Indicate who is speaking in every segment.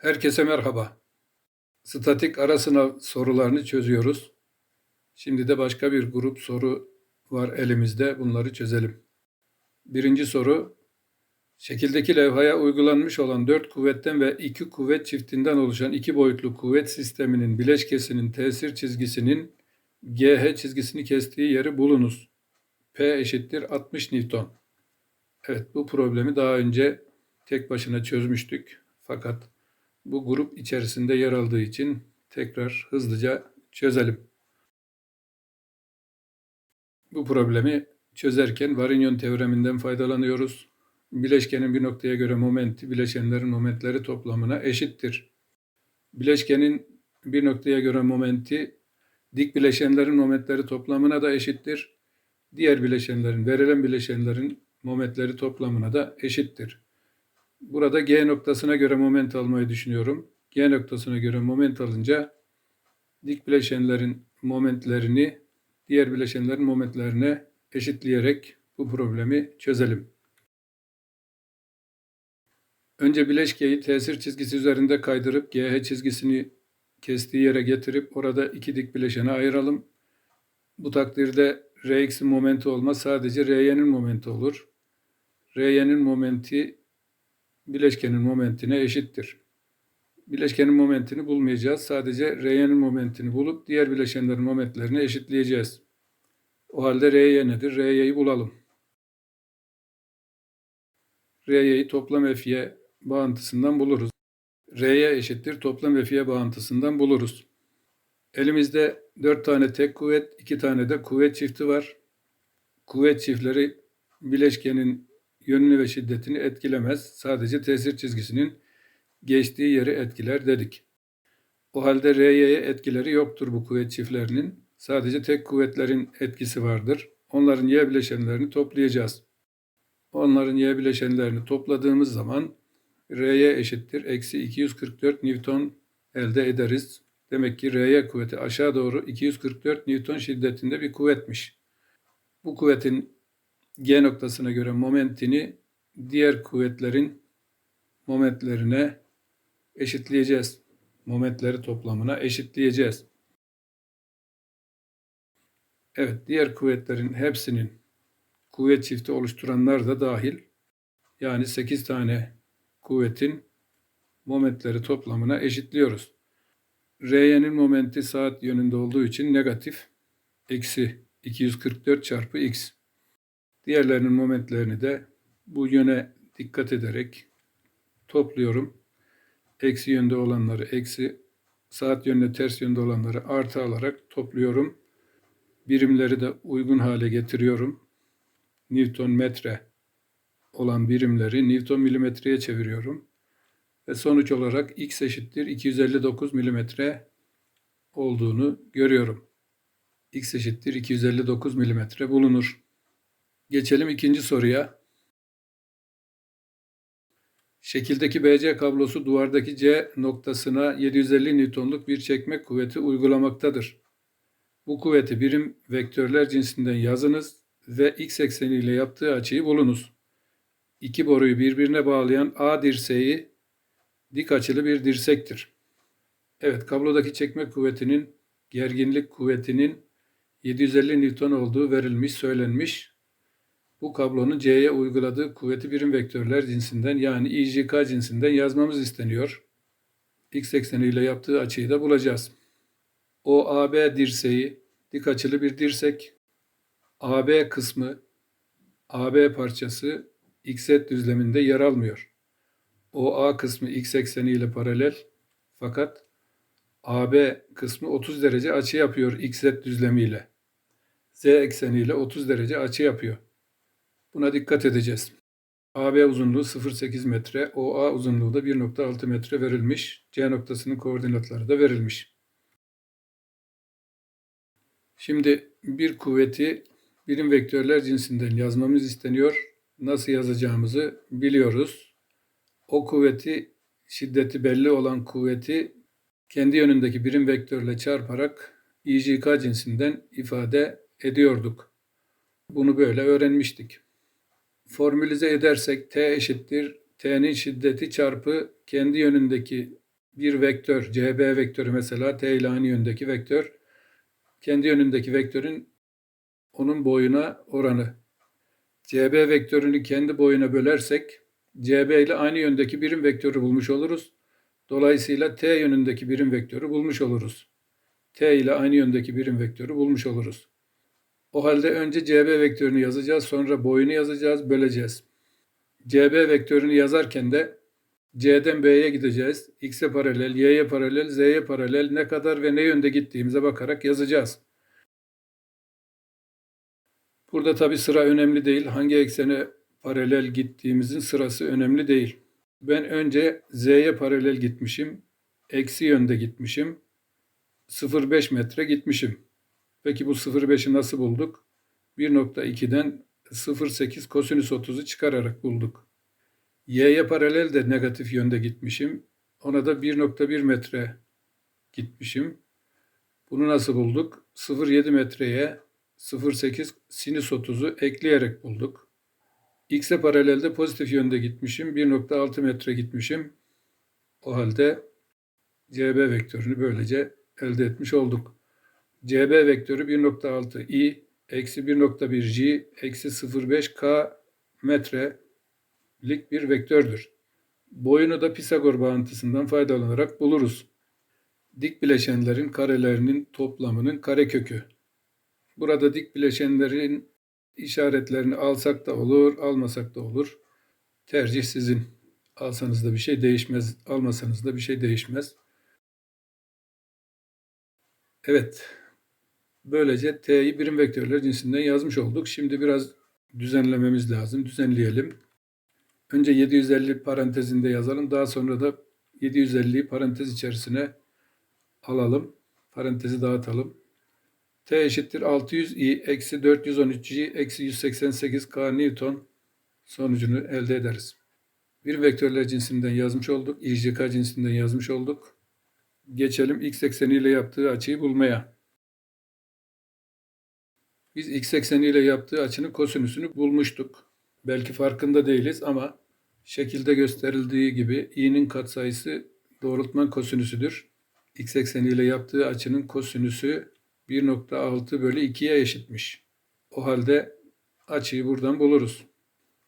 Speaker 1: Herkese merhaba. Statik ara sınav sorularını çözüyoruz. Şimdi de başka bir grup soru var elimizde. Bunları çözelim. Birinci soru. Şekildeki levhaya uygulanmış olan dört kuvvetten ve iki kuvvet çiftinden oluşan iki boyutlu kuvvet sisteminin bileşkesinin tesir çizgisinin GH çizgisini kestiği yeri bulunuz. P eşittir 60 Newton. Evet bu problemi daha önce tek başına çözmüştük. Fakat bu grup içerisinde yer aldığı için tekrar hızlıca çözelim. Bu problemi çözerken Varignon teoreminden faydalanıyoruz. Bileşkenin bir noktaya göre momenti bileşenlerin momentleri toplamına eşittir. Bileşkenin bir noktaya göre momenti dik bileşenlerin momentleri toplamına da eşittir. Diğer bileşenlerin, verilen bileşenlerin momentleri toplamına da eşittir. Burada G noktasına göre moment almayı düşünüyorum. G noktasına göre moment alınca dik bileşenlerin momentlerini diğer bileşenlerin momentlerine eşitleyerek bu problemi çözelim. Önce bileşkeyi tesir çizgisi üzerinde kaydırıp GH çizgisini kestiği yere getirip orada iki dik bileşene ayıralım. Bu takdirde Rx'in momenti olmaz sadece Ry'nin momenti olur. Ry'nin momenti bileşkenin momentine eşittir. Bileşkenin momentini bulmayacağız. Sadece Ry'nin momentini bulup diğer bileşenlerin momentlerini eşitleyeceğiz. O halde Ry nedir? Ry'yi bulalım. Ry'yi toplam F'ye bağıntısından buluruz. Ry eşittir toplam F'ye bağıntısından buluruz. Elimizde 4 tane tek kuvvet, 2 tane de kuvvet çifti var. Kuvvet çiftleri bileşkenin yönünü ve şiddetini etkilemez. Sadece tesir çizgisinin geçtiği yeri etkiler dedik. O halde Ry'ye etkileri yoktur bu kuvvet çiftlerinin. Sadece tek kuvvetlerin etkisi vardır. Onların y bileşenlerini toplayacağız. Onların y bileşenlerini topladığımız zaman R'ye eşittir. Eksi 244 Newton elde ederiz. Demek ki R'ye kuvveti aşağı doğru 244 Newton şiddetinde bir kuvvetmiş. Bu kuvvetin G noktasına göre momentini diğer kuvvetlerin momentlerine eşitleyeceğiz. Momentleri toplamına eşitleyeceğiz. Evet, diğer kuvvetlerin hepsinin kuvvet çifti oluşturanlar da dahil. Yani 8 tane kuvvetin momentleri toplamına eşitliyoruz. Ry'nin momenti saat yönünde olduğu için negatif. Eksi 244 çarpı x. Diğerlerinin momentlerini de bu yöne dikkat ederek topluyorum. Eksi yönde olanları eksi, saat yönüne ters yönde olanları artı alarak topluyorum. Birimleri de uygun hale getiriyorum. Newton metre olan birimleri Newton milimetreye çeviriyorum. Ve sonuç olarak x eşittir 259 milimetre olduğunu görüyorum. x eşittir 259 milimetre bulunur. Geçelim ikinci soruya. Şekildeki BC kablosu duvardaki C noktasına 750 Newton'luk bir çekme kuvveti uygulamaktadır. Bu kuvveti birim vektörler cinsinden yazınız ve x ekseniyle yaptığı açıyı bulunuz. İki boruyu birbirine bağlayan A dirseği dik açılı bir dirsektir. Evet, kablodaki çekme kuvvetinin gerginlik kuvvetinin 750 Newton olduğu verilmiş, söylenmiş. Bu kablonun C'ye uyguladığı kuvveti birim vektörler cinsinden yani IJK cinsinden yazmamız isteniyor. X ekseniyle yaptığı açıyı da bulacağız. O AB dirseği dik açılı bir dirsek. AB kısmı AB parçası XZ düzleminde yer almıyor. O A kısmı x ekseni ile paralel fakat AB kısmı 30 derece açı yapıyor xz düzlemiyle. Z ekseniyle 30 derece açı yapıyor. Buna dikkat edeceğiz. AB uzunluğu 0.8 metre, OA uzunluğu da 1.6 metre verilmiş. C noktasının koordinatları da verilmiş. Şimdi bir kuvveti birim vektörler cinsinden yazmamız isteniyor. Nasıl yazacağımızı biliyoruz. O kuvveti, şiddeti belli olan kuvveti kendi yönündeki birim vektörle çarparak IJK cinsinden ifade ediyorduk. Bunu böyle öğrenmiştik formülize edersek T eşittir T'nin şiddeti çarpı kendi yönündeki bir vektör, CB vektörü mesela T ile aynı yöndeki vektör, kendi yönündeki vektörün onun boyuna oranı. CB vektörünü kendi boyuna bölersek CB ile aynı yöndeki birim vektörü bulmuş oluruz. Dolayısıyla T yönündeki birim vektörü bulmuş oluruz. T ile aynı yöndeki birim vektörü bulmuş oluruz. O halde önce CB vektörünü yazacağız, sonra boyunu yazacağız, böleceğiz. CB vektörünü yazarken de C'den B'ye gideceğiz. X'e paralel, Y'ye paralel, Z'ye paralel ne kadar ve ne yönde gittiğimize bakarak yazacağız. Burada tabi sıra önemli değil. Hangi eksene paralel gittiğimizin sırası önemli değil. Ben önce Z'ye paralel gitmişim. Eksi yönde gitmişim. 0,5 metre gitmişim. Peki bu 0,5'i nasıl bulduk? 1.2'den 0.8 kosinüs 30'u çıkararak bulduk. Y'ye paralel de negatif yönde gitmişim. Ona da 1.1 metre gitmişim. Bunu nasıl bulduk? 0.7 metreye 0.8 sinüs 30'u ekleyerek bulduk. X'e paralelde pozitif yönde gitmişim. 1.6 metre gitmişim. O halde CB vektörünü böylece elde etmiş olduk. CB vektörü 1.6 i eksi 1.1 j eksi 0.5 k metrelik bir vektördür. Boyunu da Pisagor bağıntısından faydalanarak buluruz. Dik bileşenlerin karelerinin toplamının karekökü. Burada dik bileşenlerin işaretlerini alsak da olur, almasak da olur. Tercih sizin. Alsanız da bir şey değişmez, almasanız da bir şey değişmez. Evet. Böylece T'yi birim vektörler cinsinden yazmış olduk. Şimdi biraz düzenlememiz lazım. Düzenleyelim. Önce 750 parantezinde yazalım. Daha sonra da 750'yi parantez içerisine alalım. Parantezi dağıtalım. T eşittir 600i eksi 413g eksi 188k Newton sonucunu elde ederiz. Bir vektörler cinsinden yazmış olduk. İJK cinsinden yazmış olduk. Geçelim x ekseniyle yaptığı açıyı bulmaya. Biz x ekseniyle yaptığı açının kosinüsünü bulmuştuk. Belki farkında değiliz ama şekilde gösterildiği gibi i'nin katsayısı doğrultman kosinüsüdür. x ekseniyle yaptığı açının kosinüsü 1.6 bölü 2'ye eşitmiş. O halde açıyı buradan buluruz.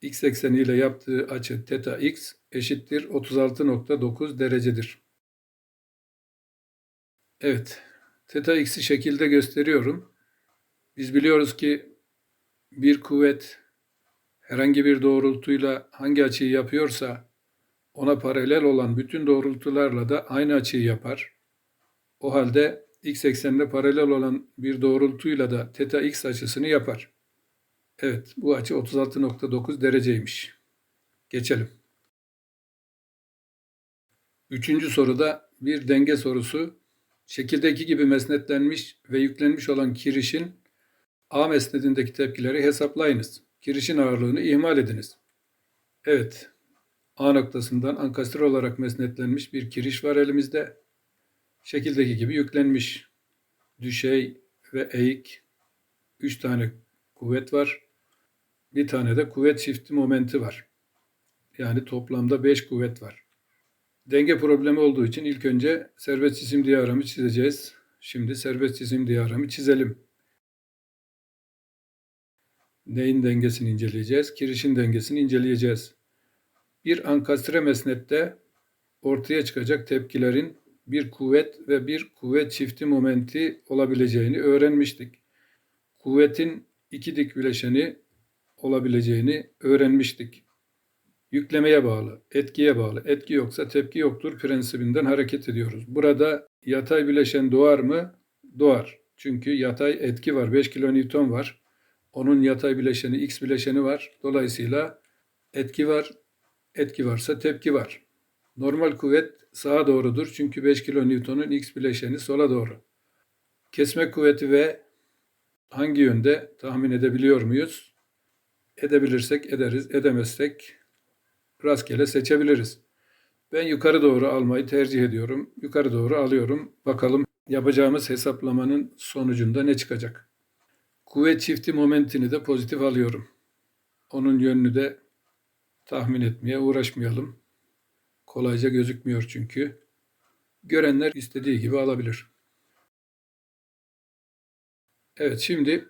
Speaker 1: x ekseniyle yaptığı açı teta x eşittir 36.9 derecedir. Evet, teta x'i şekilde gösteriyorum. Biz biliyoruz ki bir kuvvet herhangi bir doğrultuyla hangi açıyı yapıyorsa ona paralel olan bütün doğrultularla da aynı açıyı yapar. O halde x eksenine paralel olan bir doğrultuyla da teta x açısını yapar. Evet, bu açı 36.9 dereceymiş. Geçelim. Üçüncü soruda bir denge sorusu. Şekildeki gibi mesnetlenmiş ve yüklenmiş olan kirişin A mesnedindeki tepkileri hesaplayınız. Kirişin ağırlığını ihmal ediniz. Evet, A noktasından ankastre olarak mesnetlenmiş bir kiriş var elimizde. Şekildeki gibi yüklenmiş. Düşey ve eğik üç tane kuvvet var. Bir tane de kuvvet çifti momenti var. Yani toplamda beş kuvvet var. Denge problemi olduğu için ilk önce serbest cisim diyagramı çizeceğiz. Şimdi serbest cisim diyagramı çizelim. Neyin dengesini inceleyeceğiz? Kirişin dengesini inceleyeceğiz. Bir ankastre mesnette ortaya çıkacak tepkilerin bir kuvvet ve bir kuvvet çifti momenti olabileceğini öğrenmiştik. Kuvvetin iki dik bileşeni olabileceğini öğrenmiştik. Yüklemeye bağlı, etkiye bağlı, etki yoksa tepki yoktur prensibinden hareket ediyoruz. Burada yatay bileşen doğar mı? Doğar. Çünkü yatay etki var, 5 kilonewton var. Onun yatay bileşeni, x bileşeni var. Dolayısıyla etki var, etki varsa tepki var. Normal kuvvet sağa doğrudur çünkü 5 kilonewtonun x bileşeni sola doğru. Kesme kuvveti ve hangi yönde tahmin edebiliyor muyuz? Edebilirsek ederiz, edemezsek rastgele seçebiliriz. Ben yukarı doğru almayı tercih ediyorum. Yukarı doğru alıyorum. Bakalım yapacağımız hesaplamanın sonucunda ne çıkacak? Kuvvet çifti momentini de pozitif alıyorum. Onun yönünü de tahmin etmeye uğraşmayalım. Kolayca gözükmüyor çünkü. Görenler istediği gibi alabilir. Evet şimdi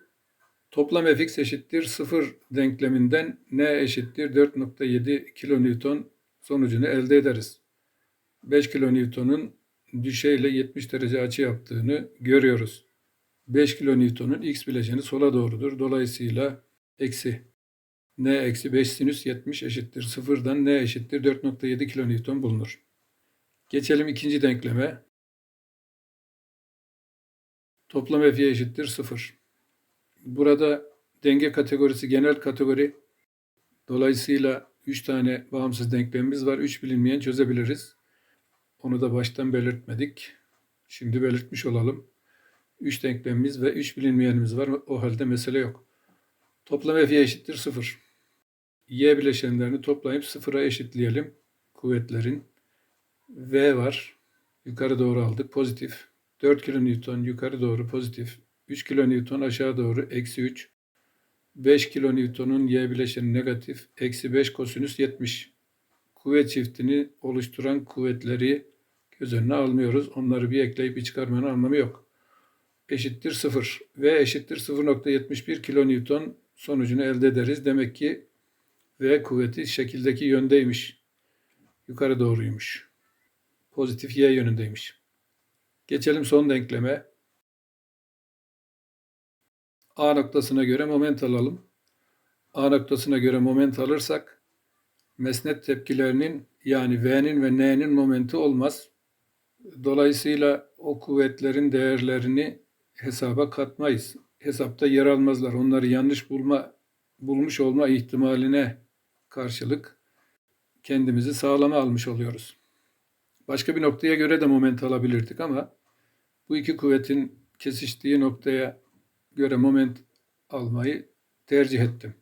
Speaker 1: toplam fx eşittir 0 denkleminden n eşittir 4.7 kilonewton sonucunu elde ederiz. 5 kilonewtonun düşeyle 70 derece açı yaptığını görüyoruz. 5 kilonewtonun x bileşeni sola doğrudur. Dolayısıyla eksi n eksi 5 sinüs 70 eşittir. Sıfırdan n eşittir 4.7 kilonewton bulunur. Geçelim ikinci denkleme. Toplam F'ye eşittir 0. Burada denge kategorisi genel kategori. Dolayısıyla 3 tane bağımsız denklemimiz var. 3 bilinmeyen çözebiliriz. Onu da baştan belirtmedik. Şimdi belirtmiş olalım. 3 denklemimiz ve 3 bilinmeyenimiz var. O halde mesele yok. Toplam F'ye eşittir 0. Y bileşenlerini toplayıp sıfıra eşitleyelim. Kuvvetlerin. V var. Yukarı doğru aldık. Pozitif. 4 kilonewton yukarı doğru pozitif. 3 kilonewton aşağı doğru eksi 3. 5 kilonewtonun Y bileşeni negatif. Eksi 5 kosinüs 70. Kuvvet çiftini oluşturan kuvvetleri göz önüne almıyoruz. Onları bir ekleyip bir çıkarmanın anlamı yok. Eşittir 0 ve eşittir 0.71 kilonewton sonucunu elde ederiz. Demek ki V kuvveti şekildeki yöndeymiş. Yukarı doğruymuş. Pozitif Y yönündeymiş. Geçelim son denkleme. A noktasına göre moment alalım. A noktasına göre moment alırsak mesnet tepkilerinin yani V'nin ve N'nin momenti olmaz. Dolayısıyla o kuvvetlerin değerlerini hesaba katmayız. Hesapta yer almazlar. Onları yanlış bulma bulmuş olma ihtimaline karşılık kendimizi sağlama almış oluyoruz. Başka bir noktaya göre de moment alabilirdik ama bu iki kuvvetin kesiştiği noktaya göre moment almayı tercih ettim.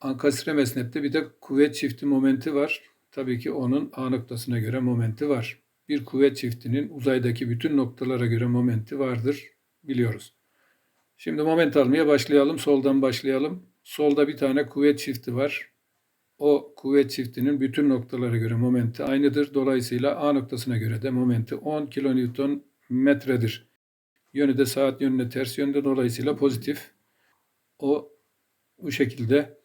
Speaker 1: Ankastre mesnette bir de kuvvet çifti momenti var. Tabii ki onun A noktasına göre momenti var. Bir kuvvet çiftinin uzaydaki bütün noktalara göre momenti vardır biliyoruz. Şimdi moment almaya başlayalım. Soldan başlayalım. Solda bir tane kuvvet çifti var. O kuvvet çiftinin bütün noktalara göre momenti aynıdır. Dolayısıyla A noktasına göre de momenti 10 kilonewton metredir. Yönü de saat yönüne ters yönde dolayısıyla pozitif. O bu şekilde.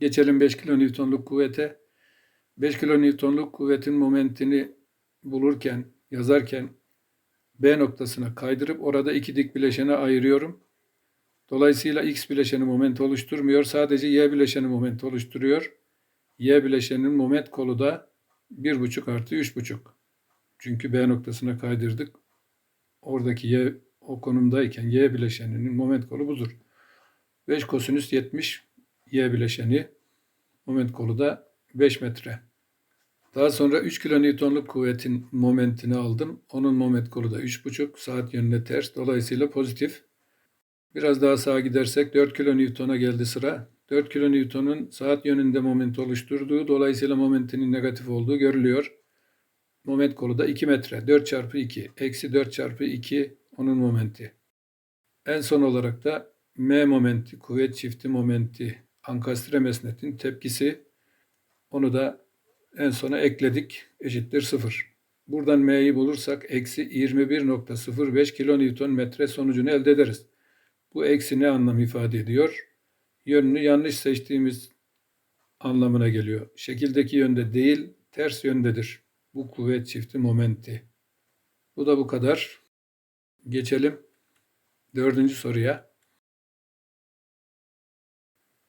Speaker 1: Geçelim 5 kilonewtonluk kuvvete. 5 kilonewtonluk kuvvetin momentini bulurken, yazarken B noktasına kaydırıp orada iki dik bileşene ayırıyorum. Dolayısıyla X bileşeni moment oluşturmuyor. Sadece Y bileşeni moment oluşturuyor. Y bileşeninin moment kolu da 1,5 artı 3,5. Çünkü B noktasına kaydırdık. Oradaki Y o konumdayken Y bileşeninin moment kolu budur. 5 kosinüs 70 Y bileşeni moment kolu da 5 metre. Daha sonra 3 kilonewtonluk kuvvetin momentini aldım. Onun moment kolu da 3,5 saat yönüne ters. Dolayısıyla pozitif. Biraz daha sağa gidersek 4 kilonewtona geldi sıra. 4 kilonewtonun saat yönünde moment oluşturduğu dolayısıyla momentinin negatif olduğu görülüyor. Moment kolu da 2 metre. 4 çarpı 2. Eksi 4 çarpı 2 onun momenti. En son olarak da M momenti, kuvvet çifti momenti, ankastre mesnetin tepkisi. Onu da en sona ekledik. Eşittir 0. Buradan M'yi bulursak eksi 21.05 kilonewton metre sonucunu elde ederiz. Bu eksi ne anlam ifade ediyor? Yönünü yanlış seçtiğimiz anlamına geliyor. Şekildeki yönde değil, ters yöndedir. Bu kuvvet çifti momenti. Bu da bu kadar. Geçelim dördüncü soruya.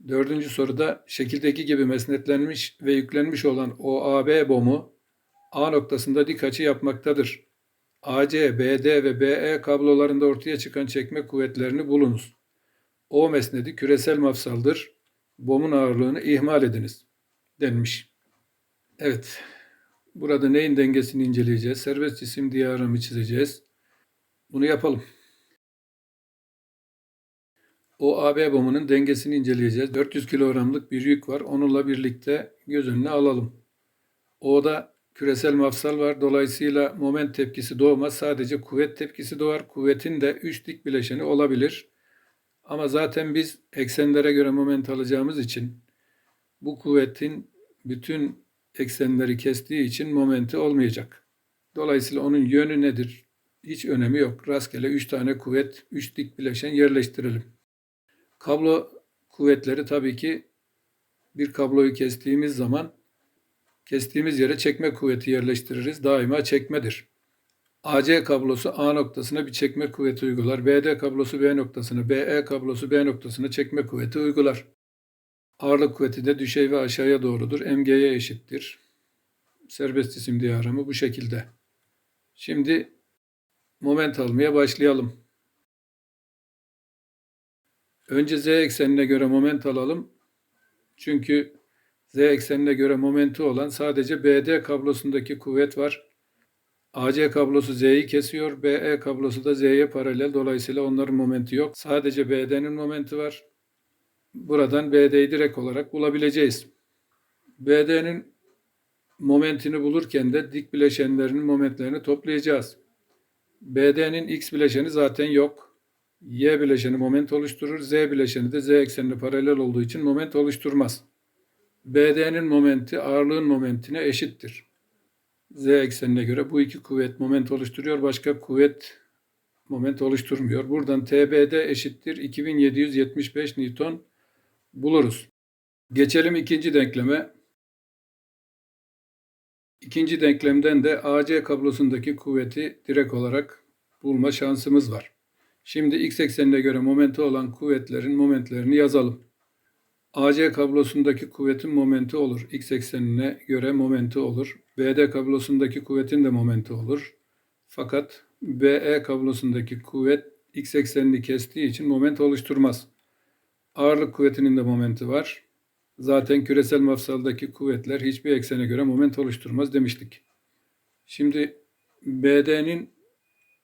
Speaker 1: Dördüncü soruda şekildeki gibi mesnetlenmiş ve yüklenmiş olan OAB bomu A noktasında dik açı yapmaktadır. AC, BD ve BE kablolarında ortaya çıkan çekme kuvvetlerini bulunuz. O mesnedi küresel mafsaldır. Bomun ağırlığını ihmal ediniz denmiş. Evet, burada neyin dengesini inceleyeceğiz? Serbest cisim diyagramı çizeceğiz. Bunu yapalım. O AB bomunun dengesini inceleyeceğiz. 400 kilogramlık bir yük var. Onunla birlikte göz önüne alalım. O'da küresel mafsal var. Dolayısıyla moment tepkisi doğmaz. Sadece kuvvet tepkisi doğar. Kuvvetin de 3 dik bileşeni olabilir. Ama zaten biz eksenlere göre moment alacağımız için bu kuvvetin bütün eksenleri kestiği için momenti olmayacak. Dolayısıyla onun yönü nedir? Hiç önemi yok. Rastgele 3 tane kuvvet, 3 dik bileşen yerleştirelim. Kablo kuvvetleri tabii ki bir kabloyu kestiğimiz zaman kestiğimiz yere çekme kuvveti yerleştiririz. Daima çekmedir. AC kablosu A noktasına bir çekme kuvveti uygular. BD kablosu B noktasına, BE kablosu B noktasına çekme kuvveti uygular. Ağırlık kuvveti de düşey ve aşağıya doğrudur. MG'ye eşittir. Serbest cisim diyagramı bu şekilde. Şimdi moment almaya başlayalım. Önce z eksenine göre moment alalım. Çünkü z eksenine göre momenti olan sadece BD kablosundaki kuvvet var. AC kablosu Z'yi kesiyor. BE kablosu da Z'ye paralel. Dolayısıyla onların momenti yok. Sadece BD'nin momenti var. Buradan BD'yi direkt olarak bulabileceğiz. BD'nin momentini bulurken de dik bileşenlerinin momentlerini toplayacağız. BD'nin X bileşeni zaten yok. Y bileşeni moment oluşturur. Z bileşeni de Z eksenine paralel olduğu için moment oluşturmaz. BD'nin momenti ağırlığın momentine eşittir. Z eksenine göre bu iki kuvvet moment oluşturuyor. Başka kuvvet moment oluşturmuyor. Buradan TBD eşittir 2775 Newton buluruz. Geçelim ikinci denkleme. İkinci denklemden de AC kablosundaki kuvveti direkt olarak bulma şansımız var. Şimdi x eksenine göre momenti olan kuvvetlerin momentlerini yazalım. AC kablosundaki kuvvetin momenti olur. X eksenine göre momenti olur. BD kablosundaki kuvvetin de momenti olur. Fakat BE kablosundaki kuvvet X eksenini kestiği için moment oluşturmaz. Ağırlık kuvvetinin de momenti var. Zaten küresel mafsaldaki kuvvetler hiçbir eksene göre moment oluşturmaz demiştik. Şimdi BD'nin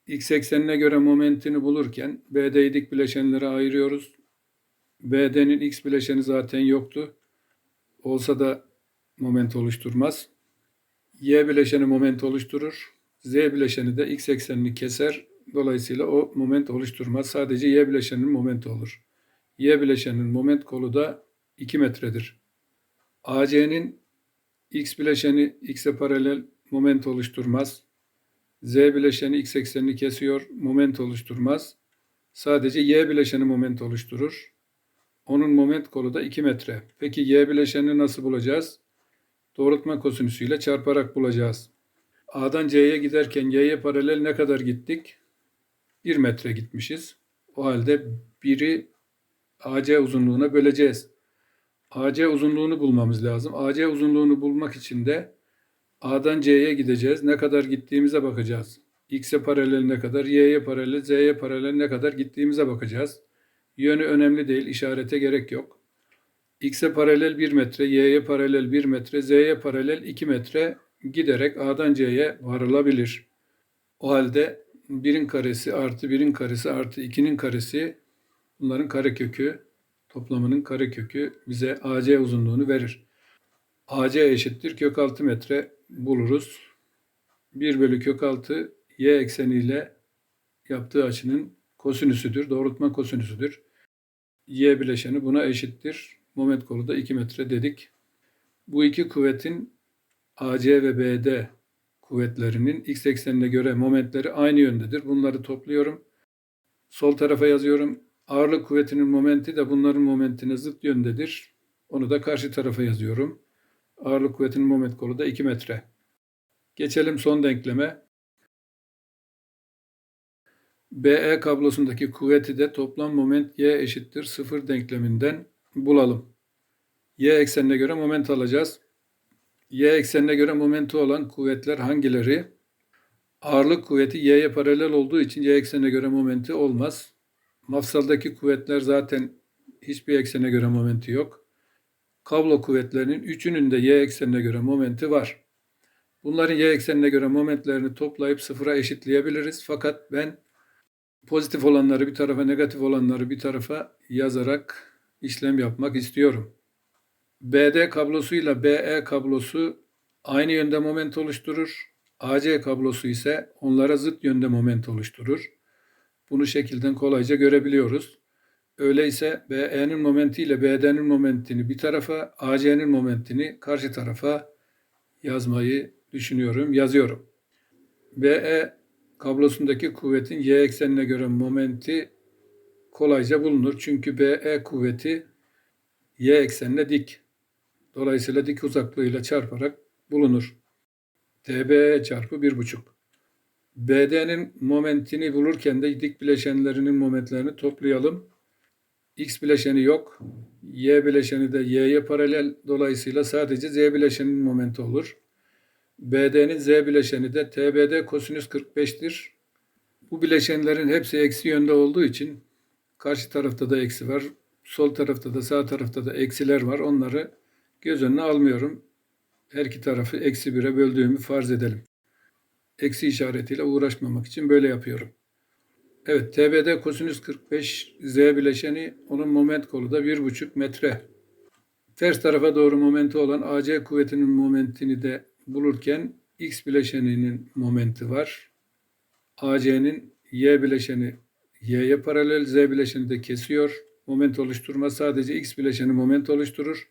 Speaker 1: x eksenine göre momentini bulurken BD'yi dik bileşenlere ayırıyoruz. BD'nin x bileşeni zaten yoktu. Olsa da moment oluşturmaz. Y bileşeni moment oluşturur. Z bileşeni de x eksenini keser. Dolayısıyla o moment oluşturmaz. Sadece Y bileşeninin momenti olur. Y bileşeninin moment kolu da 2 metredir. AC'nin x bileşeni x'e paralel moment oluşturmaz. Z bileşeni x eksenini kesiyor, moment oluşturmaz. Sadece y bileşeni moment oluşturur. Onun moment kolu da 2 metre. Peki y bileşenini nasıl bulacağız? Doğrultma kosinüsüyle çarparak bulacağız. A'dan C'ye giderken y'ye paralel ne kadar gittik? 1 metre gitmişiz. O halde 1'i AC uzunluğuna böleceğiz. AC uzunluğunu bulmamız lazım. AC uzunluğunu bulmak için de A'dan C'ye gideceğiz. Ne kadar gittiğimize bakacağız. X'e paralel ne kadar, Y'ye paralel, Z'ye paralel ne kadar gittiğimize bakacağız. Yönü önemli değil, işarete gerek yok. X'e paralel 1 metre, Y'ye paralel 1 metre, Z'ye paralel 2 metre giderek A'dan C'ye varılabilir. O halde 1'in karesi artı 1'in karesi artı 2'nin karesi bunların karekökü toplamının karekökü bize AC uzunluğunu verir. AC eşittir kök 6 metre buluruz. 1 bölü kök 6 y ekseniyle yaptığı açının kosinüsüdür. Doğrultma kosinüsüdür. Y bileşeni buna eşittir. Moment kolu da 2 metre dedik. Bu iki kuvvetin AC ve BD kuvvetlerinin x eksenine göre momentleri aynı yöndedir. Bunları topluyorum. Sol tarafa yazıyorum. Ağırlık kuvvetinin momenti de bunların momentine zıt yöndedir. Onu da karşı tarafa yazıyorum. Ağırlık kuvvetinin moment kolu da 2 metre. Geçelim son denkleme. BE kablosundaki kuvveti de toplam moment Y eşittir 0 denkleminden bulalım. Y eksenine göre moment alacağız. Y eksenine göre momenti olan kuvvetler hangileri? Ağırlık kuvveti Y'ye paralel olduğu için Y eksenine göre momenti olmaz. Mafsaldaki kuvvetler zaten hiçbir eksene göre momenti yok. Kablo kuvvetlerinin üçünün de y eksenine göre momenti var. Bunların y eksenine göre momentlerini toplayıp sıfıra eşitleyebiliriz. Fakat ben pozitif olanları bir tarafa, negatif olanları bir tarafa yazarak işlem yapmak istiyorum. BD kablosuyla BE kablosu aynı yönde moment oluşturur. AC kablosu ise onlara zıt yönde moment oluşturur. Bunu şekilden kolayca görebiliyoruz. Öyleyse BE'nin momenti ile BD'nin momentini bir tarafa, AC'nin momentini karşı tarafa yazmayı düşünüyorum, yazıyorum. BE kablosundaki kuvvetin y eksenine göre momenti kolayca bulunur. Çünkü BE kuvveti y eksenine dik. Dolayısıyla dik uzaklığıyla çarparak bulunur. TBE çarpı 1,5. BD'nin momentini bulurken de dik bileşenlerinin momentlerini toplayalım. X bileşeni yok. Y bileşeni de Y'ye paralel. Dolayısıyla sadece Z bileşeninin momenti olur. BD'nin Z bileşeni de TBD kosinüs 45'tir. Bu bileşenlerin hepsi eksi yönde olduğu için karşı tarafta da eksi var. Sol tarafta da sağ tarafta da eksiler var. Onları göz önüne almıyorum. Her iki tarafı eksi 1'e böldüğümü farz edelim. Eksi işaretiyle uğraşmamak için böyle yapıyorum. Evet, TBD kosinüs 45 Z bileşeni onun moment kolu da 1,5 metre. Ters tarafa doğru momenti olan AC kuvvetinin momentini de bulurken X bileşeninin momenti var. AC'nin Y bileşeni Y'ye paralel, Z bileşeni de kesiyor. Moment oluşturma sadece X bileşeni moment oluşturur.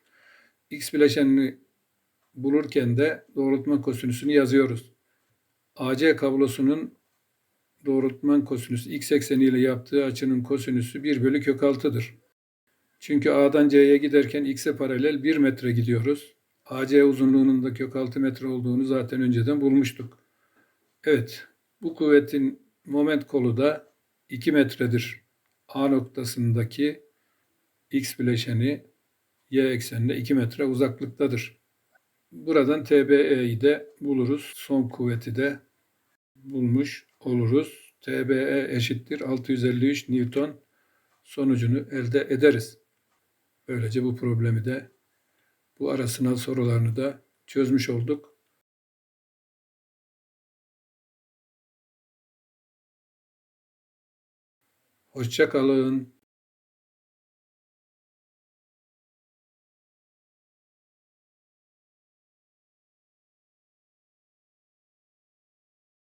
Speaker 1: X bileşenini bulurken de doğrultma kosinüsünü yazıyoruz. AC kablosunun doğrultman kosinüsü x ekseniyle yaptığı açının kosinüsü 1 bölü kök 6'dır. Çünkü A'dan C'ye giderken x'e paralel 1 metre gidiyoruz. AC uzunluğunun da kök 6 metre olduğunu zaten önceden bulmuştuk. Evet, bu kuvvetin moment kolu da 2 metredir. A noktasındaki x bileşeni y eksenine 2 metre uzaklıktadır. Buradan TBE'yi de buluruz. Son kuvveti de bulmuş oluruz. TBE eşittir 653 Newton sonucunu elde ederiz. Böylece bu problemi de bu ara sınav sorularını da çözmüş olduk. Hoşça kalın.